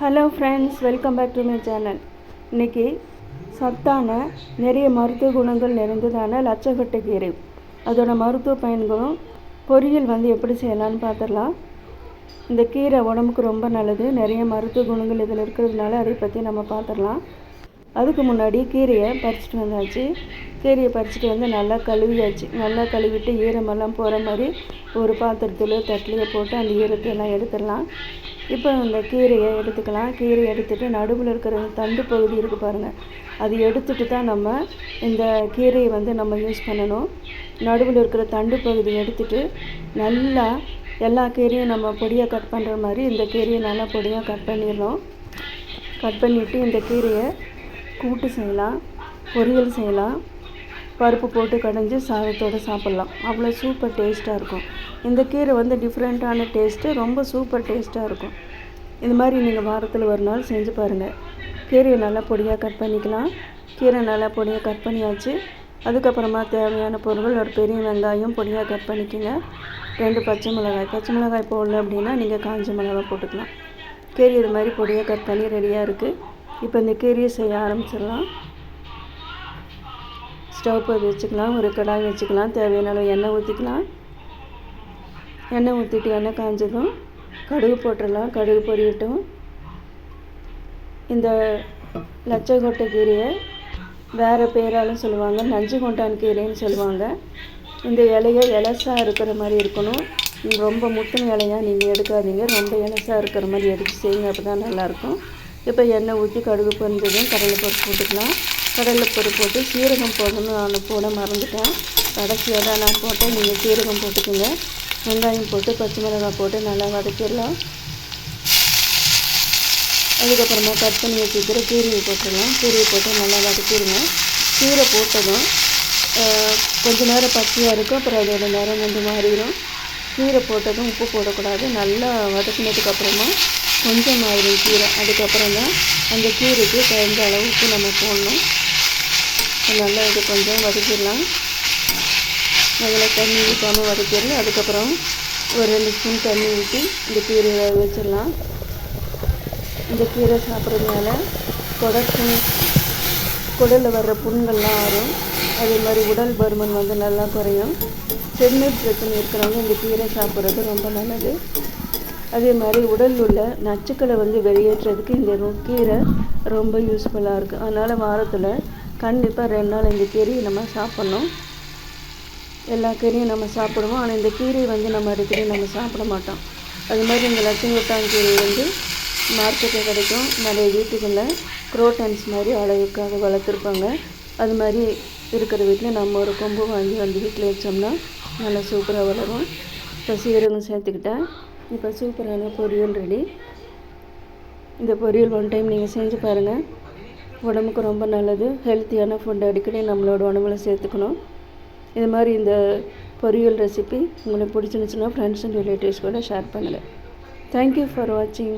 Hello friends welcome back to my channel இன்றைக்கி சத்தான நிறைய மருத்துவ குணங்கள் நிறைந்ததான லட்சக்கட்டை கீரை. அதோட மருத்துவ பயன்களும் பொரியல் வந்து எப்படி செய்யலான்னு பார்த்துடலாம். இந்த கீரை உடம்புக்கு ரொம்ப நல்லது. நிறைய மருத்துவ குணங்கள் இதில் இருக்கிறதுனால அதை பற்றி நம்ம பார்த்துடலாம். அதுக்கு முன்னாடி கீரையை பறிச்சிட்டு வந்தாச்சு. கீரையை பறிச்சிட்டு வந்து நல்லா கழுவியாச்சு. நல்லா கழுவிட்டு ஈரமெல்லாம் போகிற மாதிரி ஒரு பாத்திரத்தில் தட்டிலையோ போட்டு அந்த ஈரத்தை எல்லாம் எடுத்துடலாம். இப்போ அந்த கீரையை எடுத்துக்கலாம். கீரையை எடுத்துகிட்டு நடுவில் இருக்கிற தண்டு பகுதி இருக்குது பாருங்கள் அது எடுத்துட்டு தான் நம்ம இந்த கீரையை வந்து நம்ம யூஸ் பண்ணணும். நடுவில் இருக்கிற தண்டு பகுதி எடுத்துட்டு நல்லா எல்லா கீரையும் நம்ம பொடியாக கட் பண்ணுற மாதிரி இந்த கீரையை நல்லா பொடியாக கட் பண்ணிடணும். கட் பண்ணிவிட்டு இந்த கீரையை கூட்டு செய்யலாம். பொரியல் செய்யலாம். பருப்பு போட்டு கடைஞ்சி சாதத்தோடு சாப்பிட்லாம். அவ்வளோ சூப்பர் டேஸ்ட்டாக இருக்கும். இந்த கீரை வந்து டிஃப்ரெண்ட்டான டேஸ்ட்டு ரொம்ப சூப்பர் டேஸ்ட்டாக இருக்கும். இது மாதிரி நீங்கள் வாரத்தில் ஒரு நாள் செஞ்சு பாருங்கள் கீரையை நல்லா பொடியாக கட் பண்ணிக்கலாம். கீரை நல்லா பொடியாக கட் பண்ணியாச்சு. அதுக்கப்புறமா தேவையான பொருட்கள் ஒரு பெரிய வெங்காயம் பொடியாக கட் பண்ணிக்கோங்க. ரெண்டு பச்சை மிளகாய். பச்சை மிளகாய் போடல அப்படின்னா நீங்கள் காஞ்ச மிளகாய் போட்டுக்கலாம். கீரை இது மாதிரி பொடியாக கட் பண்ணி ரெடியாக இருக்குது இப்போ இந்த கீரையை செய்ய ஆரம்பிச்சிடலாம். ஸ்டவ் பற்ற வச்சுக்கலாம். ஒரு கடாய் வச்சுக்கலாம். தேவையான அளவு எண்ணெய் ஊற்றிக்கலாம் எண்ணெய் ஊற்றிட்டு எண்ணெய் காஞ்சதும் கடுகு போட்டுடலாம். கடுகு பொரியட்டும். இந்த லட்சக்கொட்டை கீரையை வேறு பேராலும் சொல்லுவாங்க. நஞ்சு கொண்டான் கீரைன்னு சொல்லுவாங்க. இந்த இலையை இலசாக இருக்கிற மாதிரி இருக்கணும். ரொம்ப முத்தின இலையாக நீங்கள் எடுக்காதீங்க. ரொம்ப இலசாக இருக்கிற மாதிரி எடுத்து செய்யுங்க. அப்போ தான் நல்லாயிருக்கும். இப்போ எண்ணெய் ஊற்றி கடுகு பொரிஞ்சதும் கடலைப்பருப்பு போட்டுக்கலாம். கடலைப்பருப்பு போட்டு சீரகம் போடணும்னு நான் போட மறந்துட்டேன். கடைசியாக தான் நான் போட்டேன். நீங்கள் சீரகம் போட்டுக்கோங்க. வெங்காயம் போட்டு பச்சை மிளகாய் போட்டு நல்லா வதக்கிடலாம். அதுக்கப்புறமா கட் பண்ணி வச்சுக்கிற கீரையை போட்டுடலாம். கீரையை போட்டு நல்லா வதக்கிடுங்க. கீரை போட்டதும் கொஞ்ச நேரம் பச்சையாக இருக்கும். அப்புறம் அதோட நேரம் வந்து மாறிடும். கீரை போட்டதும் உப்பு போடக்கூடாது. நல்லா வதக்கினதுக்கப்புறமா கொஞ்சம் மாறிடும் கீரை. அதுக்கப்புறம் தான் அந்த கீரைக்கு தகுந்த அளவுக்கு நம்ம போடணும். நல்லா இது கொஞ்சம் வதக்கிடலாம். அதில் தண்ணி ஊற்றாமல் வதக்கிறது அதுக்கப்புறம் ஒரு ரெண்டு ஸ்பூன் தண்ணி ஊற்றி இந்த கீரையை வச்சிடலாம். இந்த கீரை சாப்பிட்றதுனால குடக்கு குடலில் வர்ற புண்கள்லாம் ஆறும் அதே மாதிரி உடல் பருமன் வந்து நல்லா குறையும். செம்மை பிரச்சனை இருக்கிறவங்க இந்த கீரை சாப்பிட்றது ரொம்ப நல்லது. அதே மாதிரி உடலில் உள்ள நச்சுக்களை வந்து வெளியேற்றுறதுக்கு இந்த கீரை ரொம்ப யூஸ்ஃபுல்லாக இருக்குது அதனால் வாரத்தில் கண்டிப்பாக ரெண்டு நாள் இந்த கீரையை நம்ம சாப்பிட்ணும். எல்லா கீரையும் நம்ம சாப்பிடுவோம். ஆனால் இந்த கீரையை வந்து நம்ம அடிக்கடி நம்ம சாப்பிட மாட்டோம். அது மாதிரி இந்த லட்சுமி கீரை வந்து மார்க்கெட்டில் கிடைக்கும். நிறைய வீட்டுகளில் குரோட்டன்ஸ் மாதிரி அழகுக்காக வளர்த்துருப்பாங்க. அது மாதிரி இருக்கிற வீட்டில் நம்ம ஒரு கொம்பு வாங்கி வந்து வீட்டில் வச்சோம்னா நல்லா சூப்பராக வளரும். இப்போ சீரகம் சேர்த்துக்கிட்டேன். இப்போ சூப்பரான பொரியல் ரெடி. இந்த பொரியல் ஒன் டைம் நீங்கள் செஞ்சு பாருங்கள் உடம்புக்கு ரொம்ப நல்லது. ஹெல்த்தியான ஃபுட் அடிக்கடி நம்மளோட உடம்புல சேர்த்துக்கணும். இது மாதிரி இந்த பொரியல் ரெசிபி உங்களுக்கு பிடிச்சிருந்துச்சுன்னா ஃப்ரெண்ட்ஸ் அண்ட் ரிலேட்டிவ்ஸ் கூட ஷேர் பண்ணுங்கள் தேங்க்யூ ஃபார் வாட்சிங்